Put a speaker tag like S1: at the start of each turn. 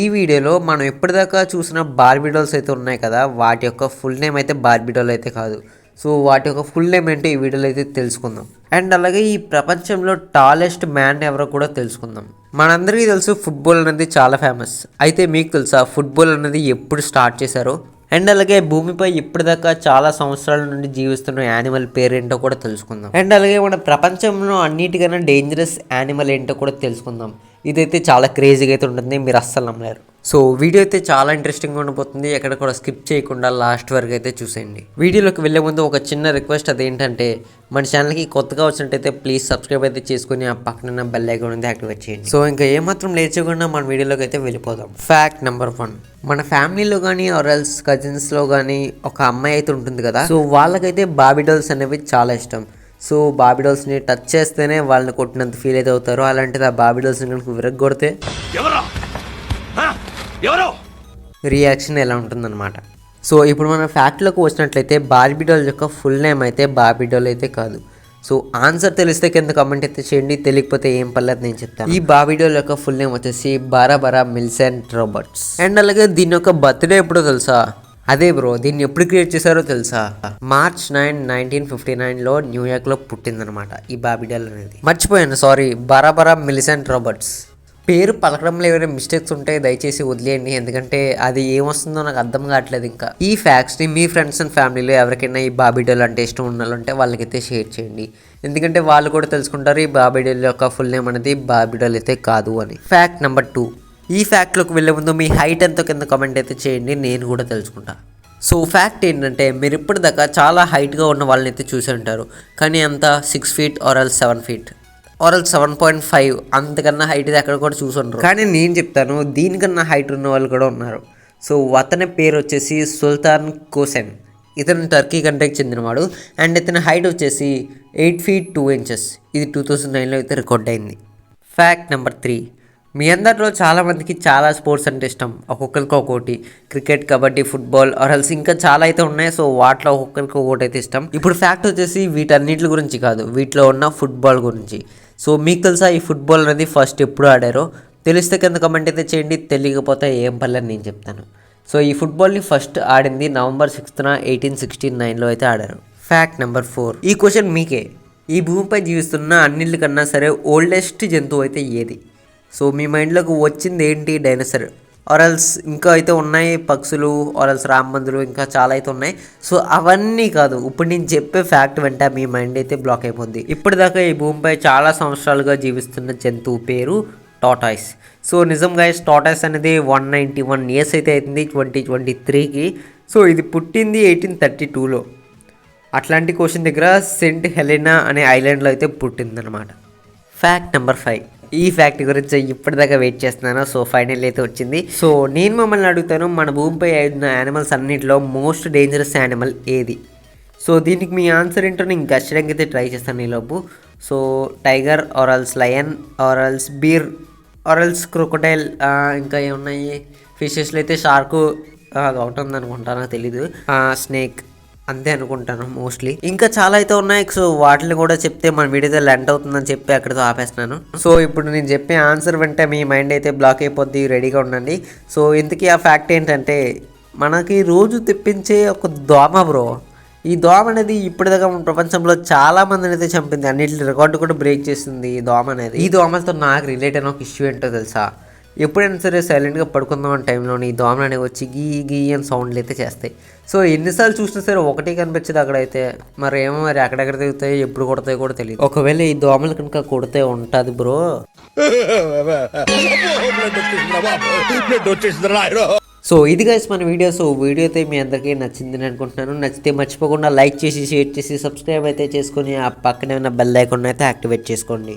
S1: ఈ వీడియోలో మనం ఇప్పటిదాకా చూసిన బార్బిడోల్స్ అయితే ఉన్నాయి కదా వాటి యొక్క ఫుల్ నేమ్ అయితే బార్బిడోల్ అయితే కాదు. సో వాటి యొక్క ఫుల్ నేమ్ ఏంటో ఈ వీడియోలో అయితే తెలుసుకుందాం. అండ్ అలాగే ఈ ప్రపంచంలో టాలెస్ట్ మ్యాన్ ఎవరో కూడా తెలుసుకుందాం. మనందరికీ తెలుసు ఫుట్బాల్ అనేది చాలా ఫేమస్. అయితే మీకు తెలుసా ఫుట్బాల్ అనేది ఎప్పుడు స్టార్ట్ చేశారో? అండ్ అలాగే భూమిపై ఇప్పటిదాకా చాలా సంవత్సరాల నుండి జీవిస్తున్న యానిమల్ పేరేంటో కూడా తెలుసుకుందాం. అండ్ అలాగే మన ప్రపంచంలో అన్నిటికన్నా డేంజరస్ యానిమల్ ఏంటో కూడా తెలుసుకుందాం. ఇదైతే చాలా క్రేజీగా అయితే ఉంటుంది మీరు అస్సలు నమ్మలేరు. సో వీడియో అయితే చాలా ఇంట్రెస్టింగ్గా ఉండబోతుంది ఎక్కడ కూడా స్కిప్ చేయకుండా లాస్ట్ వరకు అయితే చూసేయండి. వీడియోలోకి వెళ్ళే ముందు ఒక చిన్న రిక్వెస్ట్ అదేంటంటే మన ఛానల్కి కొత్తగా వచ్చినట్టయితే ప్లీజ్ సబ్స్క్రైబ్ అయితే చేసుకుని ఆ పక్కన బెల్ ఐకాన్ ఉంది యాక్టివేట్ చేయండి. సో ఇంకా ఏమాత్రం లేచకుండా మన వీడియోలోకి అయితే వెళ్ళిపోదాం. ఫ్యాక్ట్ నెంబర్ వన్ మన ఫ్యామిలీలో కానీ ఆర్ఎల్స్ కజిన్స్లో కానీ ఒక అమ్మాయి అయితే ఉంటుంది కదా సో వాళ్ళకైతే బాబిడల్స్ అనేవి చాలా ఇష్టం. సో బాబిడల్స్ని టచ్ చేస్తేనే వాళ్ళని కొట్టినంత ఫీల్ అయితే అవుతారు అలాంటిది ఆ బాబిడల్స్ని కనుక విరగొడితే రియాక్షన్ ఎలా ఉంటుందన్నమాట. సో ఇప్పుడు మన ఫ్యాక్ట్లోకి వచ్చినట్లయితే బార్బిడోల్ యొక్క ఫుల్ నేమ్ అయితే బార్బిడోల్ అయితే కాదు. సో ఆన్సర్ తెలిస్తే కింద కామెంట్ అయితే చేయండి తెలియకపోతే ఏం పర్లేదు నేను చెప్తాను. ఈ బాబిడోల్ యొక్క ఫుల్ నేమ్ వచ్చేసి బారాబరా మిల్సెంట్ రోబర్ట్స్. అండ్ అలాగే దీని యొక్క బర్త్డే ఎప్పుడో తెలుసా? అదే బ్రో దీన్ని ఎప్పుడు క్రియేట్ చేశారో తెలుసా? మార్చ్ నైన్ నైన్టీన్ ఫిఫ్టీ నైన్లో న్యూయార్క్లో పుట్టిందనమాట ఈ బాబిడల్ అనేది. మర్చిపోయాను సారీ బరాబరా మిలిసెంట్ రాబర్ట్స్. పేరు పలకడంలో ఏమైనా మిస్టేక్స్ ఉంటే దయచేసి వదిలేయండి ఎందుకంటే అది ఏమొస్తుందో నాకు అర్థం కావట్లేదు ఇంకా. ఈ ఫ్యాక్ట్స్ని మీ ఫ్రెండ్స్ అండ్ ఫ్యామిలీలో ఎవరికైనా ఈ బాబీడల్ అంటే ఇష్టం ఉన్నాలంటే వాళ్ళకైతే షేర్ చేయండి. ఎందుకంటే వాళ్ళు కూడా తెలుసుకుంటారు ఈ బాబీడల్ యొక్క ఫుల్ నేమ్ అనేది బాబీడల్ అయితే కాదు అని. Fact number two. ఈ ఫ్యాక్ట్లోకి వెళ్ళే ముందు మీ హైట్ ఎంతో కింద కమెంట్ అయితే చేయండి నేను కూడా తెలుసుకుంటా. సో ఫ్యాక్ట్ ఏంటంటే మీరు ఇప్పటిదాకా చాలా హైట్గా ఉన్న వాళ్ళని అయితే చూసి ఉంటారు. కానీ అంత six feet or seven feet or seven point five అంతకన్నా హైట్ ఎక్కడ కూడా చూసి ఉంటారు కానీ నేను చెప్తాను దీనికన్నా హైట్ ఉన్న వాళ్ళు కూడా ఉన్నారు. సో అతని పేరు వచ్చేసి సుల్తాన్ కోసెన్. ఇతను టర్కీ కంట్రీకి చెందినవాడు. అండ్ ఇతని హైట్ వచ్చేసి ఎయిట్ ఫీట్ టూ ఇంచెస్ ఇది టూ థౌజండ్ నైన్లో అయితే రికార్డ్ అయింది. ఫ్యాక్ట్ నెంబర్ త్రీ మీ అందరిలో చాలామందికి చాలా స్పోర్ట్స్ అంటే ఇష్టం. ఒక్కొక్కరికి ఒక్కోటి క్రికెట్ కబడ్డీ ఫుట్బాల్ ఆర్ఎల్స్ ఇంకా చాలా అయితే ఉన్నాయి. సో వాటిలో ఒక్కొక్కరికి ఒక్కోటి అయితే ఇష్టం. ఇప్పుడు ఫ్యాక్ట్ వచ్చేసి వీటన్నిటి గురించి కాదు. వీటిలో ఉన్న ఫుట్బాల్ గురించి. సో మీకు తెలుసా ఈ ఫుట్బాల్ అనేది ఫస్ట్ ఎప్పుడు ఆడారో? తెలిస్తే కింద కమెంట్ అయితే చేయండి. తెలియకపోతే ఏం పర్లేదు నేను చెప్తాను. సో ఈ ఫుట్బాల్ని ఫస్ట్ ఆడింది నవంబర్ సిక్స్త్న ఎయిటీన్ సిక్స్టీ నైన్లో అయితే ఆడారు. ఫ్యాక్ట్ నెంబర్ ఫోర్ ఈ క్వశ్చన్ మీకే. ఈ భూమిపై జీవిస్తున్న అన్నిటికన్నా సరే ఓల్డెస్ట్ జంతువు అయితే ఏది? సో మీ మైండ్లోకి వచ్చింది ఏంటి డైనోసర్? ఆరల్స్ ఇంకా అయితే ఉన్నాయి పక్షులు ఆరల్స్ రామ్మందులు ఇంకా చాలా అయితే ఉన్నాయి. సో అవన్నీ కాదు ఇప్పుడు నేను చెప్పే ఫ్యాక్ట్ వెంట మీ మైండ్ అయితే బ్లాక్ అయిపోయింది ఇప్పటిదాకా ఈ భూమిపై చాలా సంవత్సరాలుగా జీవిస్తున్న జంతువు పేరు టాటాయిస్ సో నిజంగా టాటాయిస్ అనేది వన్ నైంటీ వన్ ఇయర్స్ అయితే అవుతుంది ట్వంటీ ట్వంటీ త్రీకి. సో ఇది పుట్టింది ఎయిటీన్ థర్టీ టూలో. అట్లాంటిక్ ఓషన్ దగ్గర సెంట్ హెలెనా అనే ఐలాండ్లో అయితే పుట్టిందనమాట ఫ్యాక్ట్ నెంబర్ ఫైవ్ ఈ ఫ్యాక్ట్ గురించి ఇప్పటిదాకా వెయిట్ చేస్తున్నాను. సో ఫైనల్ అయితే వచ్చింది. సో నేను మమ్మల్ని అడుగుతాను మన భూమిపై ఉన్న యానిమల్స్ అన్నింటిలో మోస్ట్ డేంజరస్ యానిమల్ ఏది? సో దీనికి మీ ఆన్సర్ ఏంటో నేను గచ్చడానికి అయితే ట్రై చేస్తాను ఈలోపు so tiger or else lion or else bear or else crocodile ఇంకా ఏమున్నాయి? ఫిషెస్లో అయితే షార్కు అది ఒకటి ఉందనుకుంటా నాకు తెలీదు. స్నేక్ అంతే అనుకుంటాను మోస్ట్లీ ఇంకా చాలా అయితే ఉన్నాయి. సో వాటిని కూడా చెప్తే మన వీడియో లెంట్ అవుతుందని చెప్పి అక్కడితో ఆపేస్తున్నాను. సో ఇప్పుడు నేను చెప్పే ఆన్సర్ వెంటే మీ మైండ్ అయితే బ్లాక్ అయిపోద్ది. రెడీగా ఉండండి. సో ఇంతకీ ఆ ఫ్యాక్ట్ ఏంటంటే మనకి రోజు తెప్పించే ఒక దోమ బ్రో ఈ దోమ అనేది ఇప్పటిదాకా మన ప్రపంచంలో చాలా మందిని అయితే చంపింది. అన్నిటి రికార్డు కూడా బ్రేక్ చేసింది ఈ దోమ అనేది. ఈ దోమలతో నాకు రిలేట్ అయిన ఒక ఇష్యూ ఏంటో తెలుసా? ఎప్పుడైనా సరే సైలెంట్గా పడుకుందాం అనే టైంలో ఈ దోమలు అనేవి వచ్చి గీ గీ అని సౌండ్లు అయితే చేస్తాయి. సో ఎన్నిసార్లు చూసినా సరే ఒకటే కనిపించదు అక్కడైతే. మరి ఏమో మరి ఎక్కడెక్కడ తిరుగుతాయో ఎప్పుడు కొడతాయో కూడా తెలియదు ఒకవేళ ఈ దోమలు కనుక కొడితే ఉంటుంది బ్రో సో ఇది గైస్ మన వీడియో సో వీడియో అయితే మీ అందరికీ నచ్చింది అనుకుంటున్నాను. నచ్చితే మర్చిపోకుండా లైక్ చేసి షేర్ చేసి సబ్స్క్రైబ్ అయితే చేసుకొని ఆ పక్కనే ఉన్న బెల్ ఐకాన్ అయితే యాక్టివేట్ చేసుకోండి.